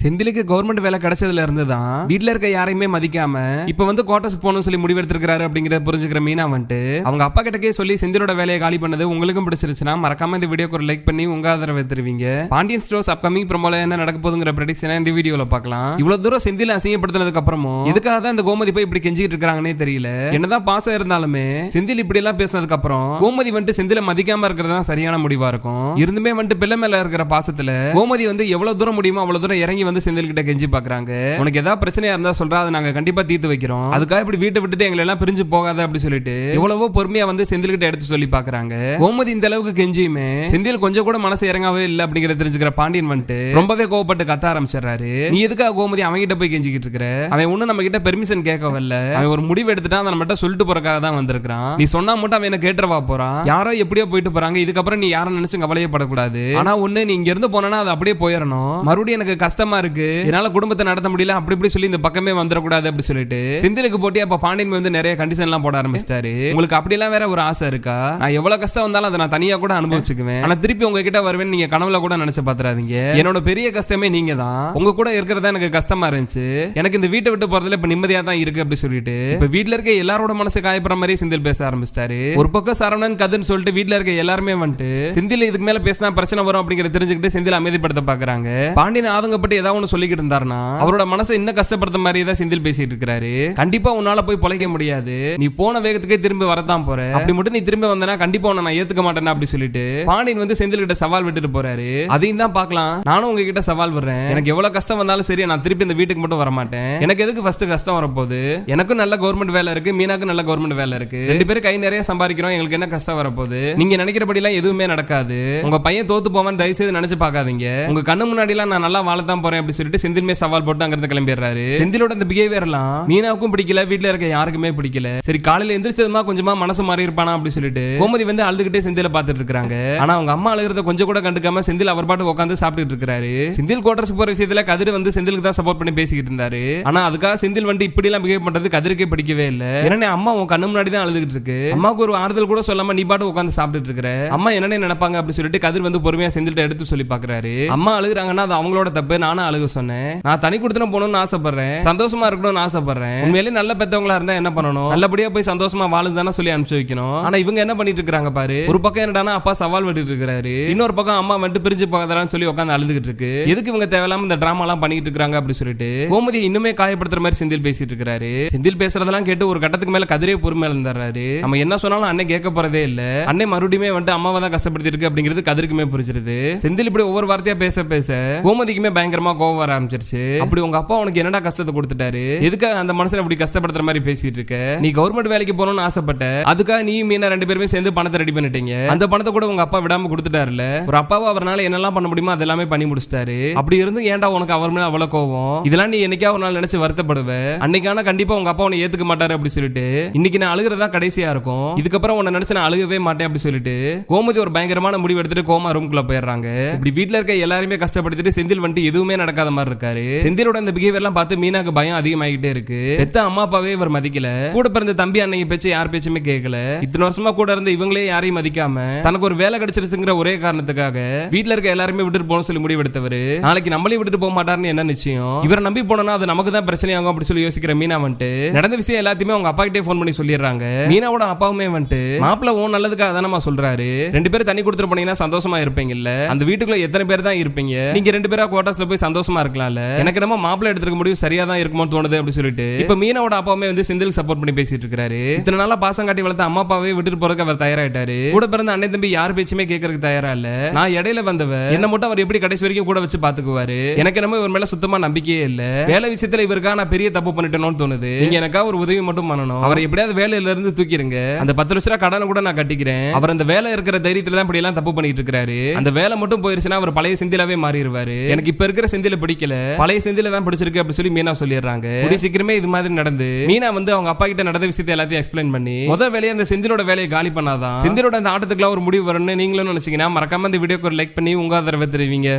செந்திலுக்கு government வேலை கிடைச்சதுல இருந்து தான் வீட்ல இருக்க யாரையுமே மதிக்காம இப்ப வந்து குவார்டர்ஸ்க்கு போகணும்னு சொல்லி முடிவெடுத்திருக்காரு அப்படிங்கறத புரிஞ்சுக்கிற மீனா வந்துட்டு அவங்க அப்பா கிட்டக்கே சொல்லி செந்திலோட வேலையை காலி பண்ணது உங்களுக்கும் பிடிச்சிருச்சுன்னா மறக்காம இந்த வீடியோக்கு ஒரு லைக் பண்ணி உங்க ஆதரவை தருவீங்க. பாண்டியன் ஸ்டோர்ஸ் அப்கமிங் ப்ரோமோல என்ன நடக்க போதுங்கிற ப்ரெடிக்ஷனை இந்த வீடியோல பார்க்கலாம். இவ்வளவு தூரம் செந்தில அசிங்கப்படுத்தினதுக்கு அப்புறமும் இதுக்காக தான் இந்த கோமதி போய் இப்படி கெஞ்சிட்டு இருக்காங்கன்னே தெரியல. என்னதான் பாசம் இருந்தாலுமே செந்தில் இப்படி எல்லாம் பேசினதுக்கு அப்புறம் கோமதி வந்துட்டு செந்தில மதிக்காம இருக்கிறது தான் சரியான முடிவா இருக்கும். இருந்துமே வந்துட்டு பிள்ளை மேல இருக்கிற பாசத்துல கோமதி வந்து எவ்வளவு தூரம் முடியுமோ அவ்வளவு தூரம் இறங்கி வந்து செந்தில் கிட்ட கெஞ்சி பாக்குறாங்க. உனக்கு ஏதாவது பிரச்சனையா இருந்தா சொல்றா அதை நாங்க கண்டிப்பா தீர்த்து வைக்கிறோம். அதுக்காக இப்படி வீட்டை விட்டுட்டு எங்களை எல்லாம் பிரிஞ்சு போகாத அப்படி சொல்லிட்டு எவ்வளவோ பொறுமையா வந்து செந்தில் கிட்ட எடுத்து சொல்லி பாக்குறாங்க. கோமதி இந்த அளவுக்கு கெஞ்சியுமே செந்தில் கொஞ்சம் கூட மனசு இறங்கவே இல்ல அப்படிங்கறத தெரிஞ்சுக்கிற பாண்டியன் வந்துட்டு ரொம்பவே கோவப்பட்டு கத்த ஆரம்பிச்சிடறாரு. நீ எதுக்காக கோமதி அவங்க கிட்ட போய் கெஞ்சிக்கிட்டு இருக்கிற? அவன் ஒண்ணு நம்ம கிட்ட பெர்மிஷன் கேட்கவில்ல அவன் ஒரு முடிவு எடுத்துட்டா அதை நம்மகிட்ட சொல்லிட்டு போறக்காக தான் வந்திருக்கான் நீ சொன்னா மட்டும் அவன் என்ன கேட்டுறவா போறான். யாரோ எப்படியோ போயிட்டு போறாங்க. இதுக்கப்புறம் நீ யாரும் நினைச்சு கவலையே படக்கூடாது ஆனா ஒண்ணு நீ இங்க இருந்து போனா அது அப்படியே போயிடணும். மறுபடியும் எனக்கு கஷ்டமா இருக்கு. என்னால குடும்பத்தை நடத்த முடியல அப்படி இப்படி சொல்லி இந்த பக்கமே வந்துடக்கூடாது அப்படி சொல்லிட்டு. செந்திலுக்கு போட்டி அப்ப பாண்டியன் வந்து நிறைய கண்டிஷன் எல்லாம் போட ஆரம்பிச்சிட்டாரு. உங்களுக்கு அப்படி எல்லாம் வேற ஒரு ஆசை இருக்கா? நான் எவ்வளவு கஷ்டம் வந்தாலும் அதை நான் தனியா கூட அனுபவிச்சுக்குவேன். ஆனா திருப்பி உங்ககிட்ட வருவேன் நீங்க கனவுல கூட நினைச்சு பாத்துறாதீங்க. என்னோட பெரிய கஷ்டமே நீங்க தான் உங்க கூட இருக்கிறதா எனக்கு கஷ்டமா இருந்துச்சு. எனக்கு இந்த வீட்டை விட்டு போறதுல இப்ப நிம்மதியா தான் இருக்கு அப்படி சொல்லிட்டு. இப்ப வீட்ல இருக்க எல்லாரோட மனசு காயப்படுற மாதிரி செந்தில் பேச ஆரம்பிச்சிட்டாரு. ஒரு பக்கம் சரவணன் கதுன்னு சொல்லிட்டு வீட்டுல இருக்க எல்லாருமே வந்துட்டு செந்தில் இதுக்கு மேல பேசினா பிரச்சனை வரும் அப்படிங்கிற தெரிஞ்சுக்கிட்டு செந்தில் அமைதிப்படுத்த பாக்குறாங்க. பாண்டியன் ஆதங்கப்பட்டு ஏதாவது ஒண்ணு சொல்லிக்கிட்டு இருந்தாருன்னா அவரோட மனசை இன்னும் கஷ்டப்படுத்த மாதிரி தான் செந்தில் பேசிட்டு இருக்காரு கண்டிப்பா உன்னால போய் பொழைக்க முடியாது. நீ போன வேகத்துக்கே திரும்பி வரதான் போற. அப்படி மட்டும் நீ திரும்பி வந்தனா கண்டிப்பா உன்னை நான் ஏத்துக்க மாட்டேன் அப்படி சொல்லிட்டு பாண்டியன் வந்து செந்தில் கிட்ட சவால் விட்டுட்டு போறாரு. அதையும் தான் பார்க்கலாம். நானும் உங்ககிட்ட சவால் விடுறேன். எனக்கு எவ்வளவு கஷ்டம் வந்தாலும் சரி நான் திருப்பி இந்த வீட்டுக்கு மட்டும் வர மாட்டேன் எனக்கு எதுக்கு ஃபர்ஸ்ட் கஷ்டம் வரப்போகுது? எனக்கும் நல்ல கவர்மெண்ட் வேலை இருக்கு மீனாக்கும் நல்ல கவர்மெண்ட் வேலை இருக்கு. ரெண்டு பேரும் கை நிறைய சம்பாதிக்கிறோம் எங்களுக்கு என்ன கஷ்டம் வரப்போகுது? நீங்க நினைக்கிறபடி எல்லாம் எதுவுமே நடக்காது. உங்க பையன் தோத்து போவான்னு தயவு செய்து நினைச்சு பார்க்காதீங்க. உங்க கண்ணு முன்னாடி எல்லாம் நான் நல்லா வாழத்தான் போறேன். அப்படி சொல்லிட்டு செந்தில்மே சவால் போட்டு அங்கிருந்து கிளம்பிடுறாரு. செந்திலோட அந்த பிஹேவியர் எல்லாம் மீனாவுக்கும் பிடிக்கல வீட்டுல இருக்க யாருக்குமே பிடிக்கல. சரி காலையில எந்திரிச்சதுமா கொஞ்சமா மனசு மாறி இருப்பானா அப்படி சொல்லிட்டு கோமதி வந்து அழுதுகிட்டே செந்தில பாத்துட்டு இருக்காங்க. ஆனா அவங்க அம்மா அழுகிறத கொஞ்சம் கூட கண்டுக்காம செந்தில் அவர் பாட்டு உட்காந்து சாப்பிட்டு இருக்காரு. செந்தில் கோட்டர்ஸ் போற விஷயத்துல கதிர் வந்து செந்திலுக்கு தான் சப்போர்ட் பண்ணி பேசிக்கிட்டு இருந்தாரு. ஆனா அதுக்காக செந்தில் வந்து இப்படி எல்லாம் பிஹேவ் பண்றது கதிருக்கே பிடிக்கவே இல்ல. ஏன்னா அம்மா உன் கண்ணு முன்னாடி தான் அழுதுகிட்டு இருக்கு. அம்மாவுக்கு ஒரு ஆறுதல் கூட சொல்லாம நீ பாட்டு உட்காந்து சாப்பிட்டுட்டு இருக்கிற. அம்மா என்னென்ன நினைப்பாங்க அப்படின்னு சொல்லிட்டு கதிர் வந்து பொறுமையா செந்தில்ட்ட எடுத்து சொல்லி பாக்குறாரு அம்மா அழுகுறாங்கன்னா அது அவங்களோட தப்பு நானும் அழுக சொன்னேன். நான் தனி குடுத்தன போகணும்னு ஆசைப்படுறேன். சந்தோஷமா இருக்கணும்னு ஆசைப்படுறேன். உண்மையிலே நல்ல பெத்தவங்களா இருந்தா என்ன பண்ணணும்? நல்லபடியா போய் சந்தோஷமா வாழுதானே சொல்லி அனுப்பிச்சு வைக்கணும். ஆனா இவங்க என்ன பண்ணிட்டு இருக்காங்க பாரு? ஒரு பக்கம் என்னடா அப்பா சவால் விட்டுட்டு இருக்காரு. இன்னொரு பக்கம் அம்மா வந்துட்டு பிரிஞ்சு போகாதான்னு சொல்லி உட்காந்து அழுதுகிட்டு இருக்கு. எதுக்கு இவங்க தேவையில்லாம இந்த டிராமா எல்லாம் பண்ணிட்டு இருக்காங்க அப்படின்னு சொல்லிட்டு கோமதி இன்னுமே காயப்படுத்துற மாதிரி செந்தில் பேசிட்டு இருக்காரு. செந்தில் பேசுறதெல்லாம் கேட்டு ஒரு கட்டத்துக்கு மேல கதிரே பொறுமையில இருந்தாரு நம்ம என்ன சொன்னாலும் அண்ணன் கேட்க போறதே இல்ல. அண்ணன் மறுபடியுமே வந்துட்டு அம்மாவை தான் கஷ்டப்படுத்தி இருக்கு அப்படிங்கிறது கதிருக்குமே புரிஞ்சிருது. செந்தில் இப்படி ஒவ்வொரு வார்த்தையா பேச பேச கோமதிக்குமே பயங்கரமா கோவம் வர ஆரம்பிச்சிருச்சு. அப்படி உங்க அப்பா உனக்கு என்னடா கஷ்டத்தை கொடுத்துட்டாரு? எதுக்காக அந்த மனுஷன் இப்படி கஷ்டப்படுத்துற மாதிரி பேசிட்டு இருக்க? நீ கவர்மெண்ட் வேலைக்கு போகணும்னு ஆசைப்பட்ட. அதுக்காக நீ மீனா ரெண்டு பேருமே சேர்ந்து பணத்தை ரெடி பண்ணிட்டீங்க. அந்த பணத்தை கூட உங்க அப்பா விடாம கொடுத்துட்டாருல? ஒரு அப்பாவை அவரால் என்னெல்லாம் பண்ண முடியுமோ அதெல்லாமே பண்ணி முடிச்சிட்டாரு. அப்படி இருந்து ஏன்டா உனக்கு அவர் மேல அவ்வளவு கோவம்? இதெல்லாம் நீ என்னைக்கா ஒரு நாள் நினைச்சு வருத்தப்படுவ? அன்னைக்கான கண்டிப்பா உங்க அப்பா உன்னை ஏத்துக்க மாட்டாரு அப்படி சொல்லிட்டு. இன்னைக்கு நான் அழுகிறதா கடைசியா இருக்கும். இதுக்கப்புறம் உன்னை நினைச்சு நான் அழுகவே மாட்டேன் அப்படி சொல்லிட்டு. கோமதி ஒரு பயங்கரமான முடிவு எடுத்துட்டு கோமா ரூம்குள்ள போயிடுறாங்க. இப்படி வீட்ல இருக்க எல்லாருமே கஷ்டப்படுத்திட்டு செந்தில் வந்துட்டு எதுவுமே நடக்காத மாதிரி இருக்காரு. செந்திலோட இந்த பிஹேவியர்லாம் பார்த்து மீனாக்கு பயம் அதிகமாகிட்டே இருக்கு. பெத்த அம்மா அப்பாவே இவர் மதிக்கல. கூட பிறந்த தம்பி அன்னைக்கு பேச்சு யார் பேச்சுமே கேட்கல இத்தனை வருஷமா கூட இருந்து இவங்களே யாரையும் மதிக்காம தனக்கு ஒரு வேலை கிடைச்சிருச்சுங்கிற ஒரே காரணத்துக்காக வீட்டுல இருக்க எல்லாருமே விட்டுட்டு போகணும் சொல்லி முடிவு எடுத்தவர் நாளைக்கு நம்மளையும் விட்டுட்டு போக மாட்டாருன்னு என்ன நிச்சயம்? இவரை நம்பி போனோம்னா அது நமக்கு தான் பிரச்சனையாகும் அப்படி சொல்லி யோசிக்கிற மீனா வந்துட்டு நடந்த விஷயம் எல்லாத்தையுமே அவங்க அப்பா கிட்டே போன் பண்ணி சொல்லிடுறாங்க. மீனாவோட அப்பாவுமே வந்துட்டு மாப்பிள்ள ஓன் நல்லதுக்காக தானே சொல்றாரு. ரெண்டு பேரும் தண்ணி கொடுத்துட்டு போனீங்கன்னா சந்தோஷமா இருப்பீங்கல்ல. அந்த வீட்டுக்குள்ள எத்தனை பேர் தான் இருப்பீங்க? நீங்க ரெண்டு பேரா குவார்டர்ஸ்ல போய் சந்தோஷமா இருக்கலாம்ல. எனக்கு நம்ம மாப்பிள்ள எடுத்துக்க முடியும் சரியா தான் இருக்குமோன்னு தோணுது அப்படி சொல்லிட்டு. இப்ப மீனாவோட அப்பாவுமே வந்து செந்தில் சப்போர்ட் பண்ணி பேசிட்டு இருக்காரு. இத்தனை நாளா பாசம் காட்டி வளர்த்த அம்மா அப்பாவே விட்டுட்டு போறதுக்கு அவர் தயாராயிட்டாரு. கூட பிறந்த அண்ணன் தம்பி யார் பேச்சுமே கேட்கறதுக்கு தயாரா இல்ல. நான் இடையில வந்தவ என்ன மட்டும் அவர் எப்படி கடைசி வரைக்கும் கூட வச்சு பாத்துக்குவாரு. எனக்கு என்னமோ இவர் மேல சுத்தமா நம்பிக்கையே இல்ல. வேலை விஷயத்துல இவருக்கா நான் பெரிய தப்பு பண்ணிட்டேனோன்னு தோணுது. நீங்க எனக்கா ஒரு உதவி மட்டும் பண்ணணும். அவரை எப்படியாவது வேலையில இருந்து தூக்கிருங்க. அந்த பத்து லட்ச ரூபா கடனை கூட நான் கட்டிக்கிறேன். அவர் அந்த வேலை இருக்கிற தைரியத்துல தான் இப்படி எல்லாம் தப்பு பண்ணிட்டு இருக்காரு அந்த வேலை மட்டும் போயிருச்சுன்னா அவர் பழைய சிந்திலாவே மாறிடுவாரு. எனக்கு இப்ப இருக்கிற செந்தில பிடிக்கல. பழைய செந்தில தான் பிடிச்சிருக்கு அப்படி சொல்லி மீனா சொல்லிடுறாங்க. கூடிய சீக்கிரமே இது மாதிரி நடந்து. மீனா வந்து அவங்க அப்பா கிட்ட நடந்த விஷயத்தை எல்லாத்தையும் எக்ஸ்பிளைன் பண்ணி முதல் வேலையை அந்த செந்திலோட வேலையை காலி பண்ணாதான். செந்திலோட அந்த ஆட்டத்துக்குலாம் ஒரு முடிவு வரும்னு நீங்களும் நினைச்சீங்கன்னா மறக்காம இந்த வீடியோக்கு ஒரு லைக் பண்ணி உங்க ஆதரவை தெரிவிங்க.